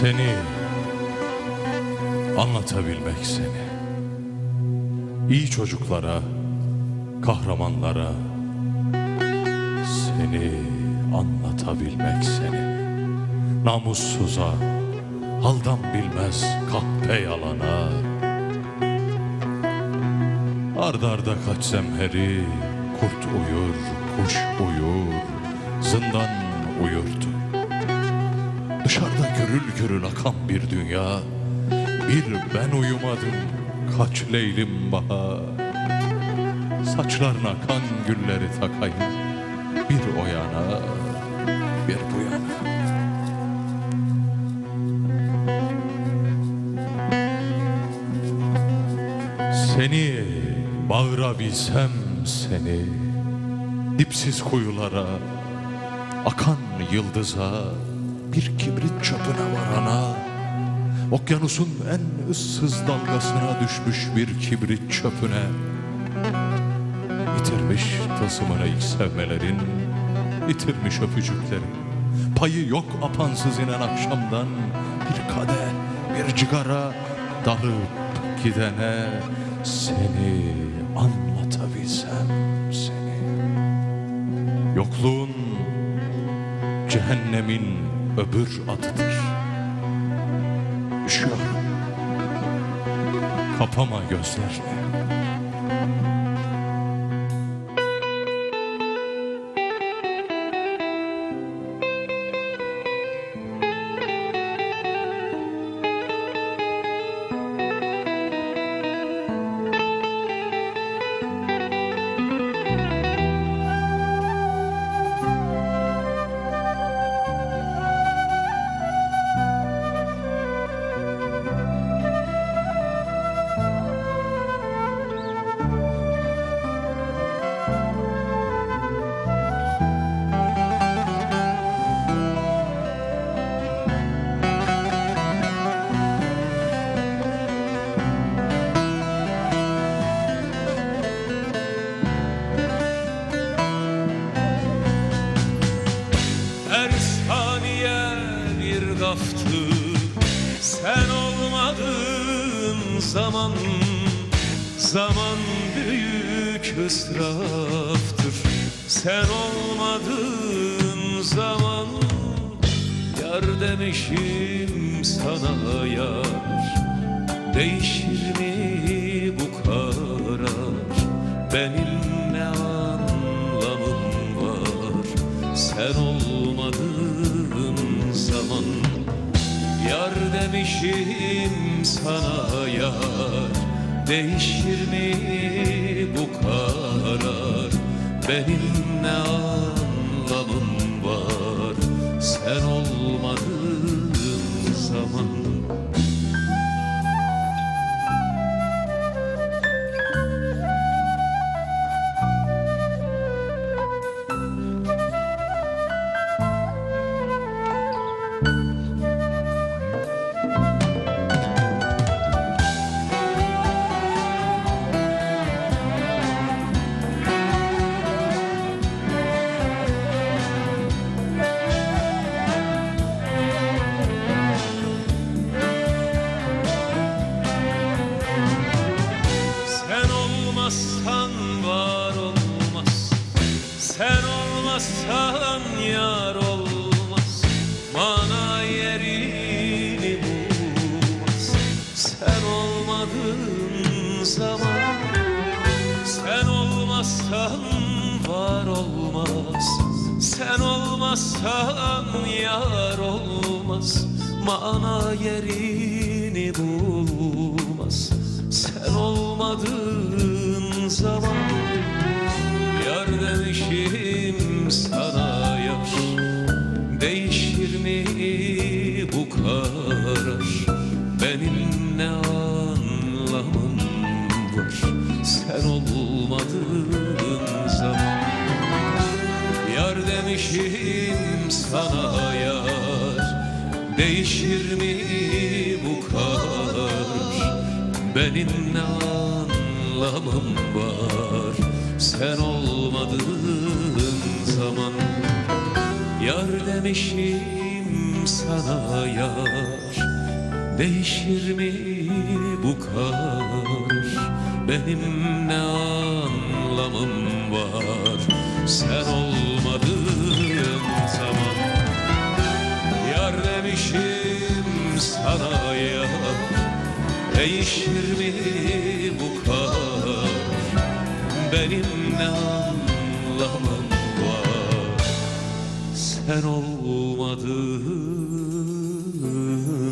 Seni anlatabilmek seni. İyi çocuklara, kahramanlara seni anlatabilmek seni. Namussuza, haldan bilmez kahpe yalana. Arda arda kaç zemheri, kurt uyur, kuş uyur, zindan uyurdu. Dışarıda gürül gürül akan bir dünya. Bir ben uyumadım kaç leylim bahar. Saçlarına kan gülleri takayım Bir o yana bir bu yana. Seni bağırabilsem seni Dipsiz kuyulara Akan yıldıza Bir kibrit çöpüne varana Okyanusun en ıssız dalgasına düşmüş bir kibrit çöpüne. Yitirmiş tılsımını ilk sevmelerin Yitirmiş öpücüklerin Payı yok apansız inen akşamdan Bir kadeh, bir cigara Dalıp gidene Seni anlatabilsem seni. Yokluğun cehennemin öbür adıdır. Üşüyorum. Kapama gözlerini. Zaman Zaman büyük ısraftır Sen olmadığın zaman Yar demişim sana yar. Değişir mi bu karar? Benim ne anlamım var? Sen olmadığın Yar demişim sana yar. Değişir mi bu karar? Benim ne anlamım var? Sen olmadığın olmadığın zaman Sen olmazsan var olmaz. Sen olmazsan yar olmaz. Mana yerini bulmaz. Sen olmadığın zaman Yar demişim sana yar Değişir mi bu karar Benim ne anlamım var? Sen olmadığın zaman Yar demişim sana yar. Değişir mi bu kar Benim ne anlamım var? Sen olmadığın Sana yar Değişir mi bu kar Benim ne anlamım var? Sen olmadığın zaman